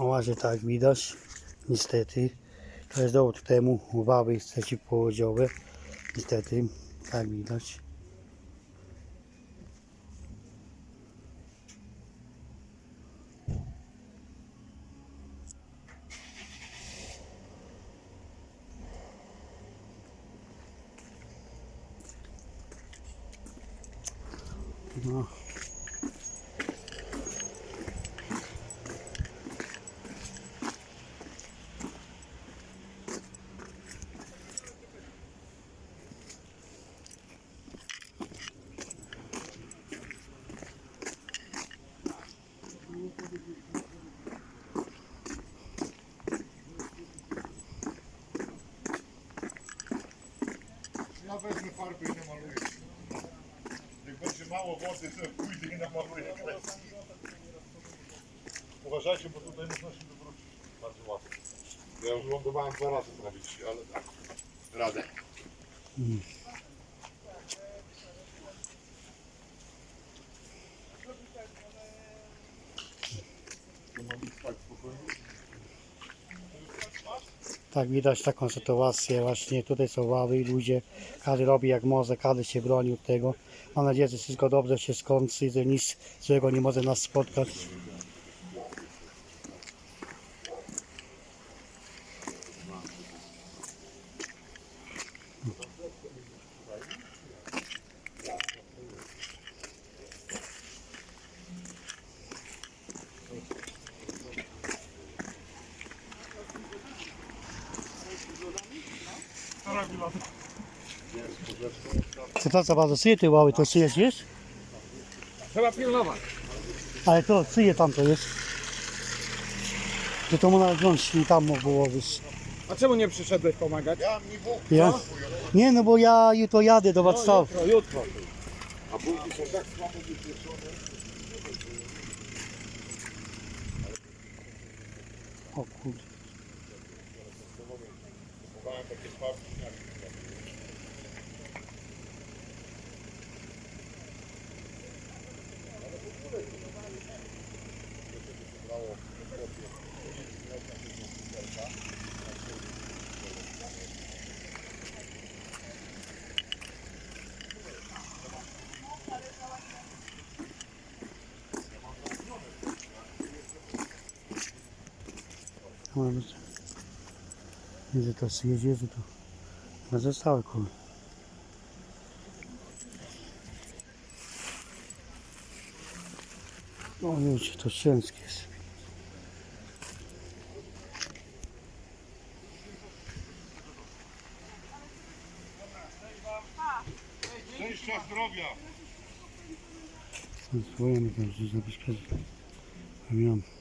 O właśnie tak widać, niestety. To jest dowód temu, wały przeciwpowodziowe. Niestety, tak widać. No. nu aveți să far prin nema lui. Deci bă, ce mamă poate să pui din nema lui, e crezi. Uważajcie, bo tutaj można się wywrócić bardzo łatwo. Ja już lądowałem dwa razy prawić, ale tak, radę. Mm. To mam spać spokojnie. Tak widać taką sytuację właśnie tutaj są ławy i ludzie, każdy robi jak może, każdy się broni od tego. Mam nadzieję, że wszystko dobrze się skończy, że nic złego nie może nas spotkać. Co to co bardzo syje te ławy, to syjesz jest? Trzeba pilnować. Ale to syje tam to jest. To to można wziąć i tam było wyż. A czemu nie przyszedłeś pomagać? Ja mi Bóg Ja? Nie no bo ja jutro jadę do Warszawy. Jutro, jutro. A bułki są tak słabo wypieczone. O kurde. Kupowałem takie słabki. No, no, Że to syjedzie, że to no zostały kurde. O ludzie, to ciężkie jest. Szczęścia, zdrowia. Spróbujemy to zrobić przed. Pamiętam.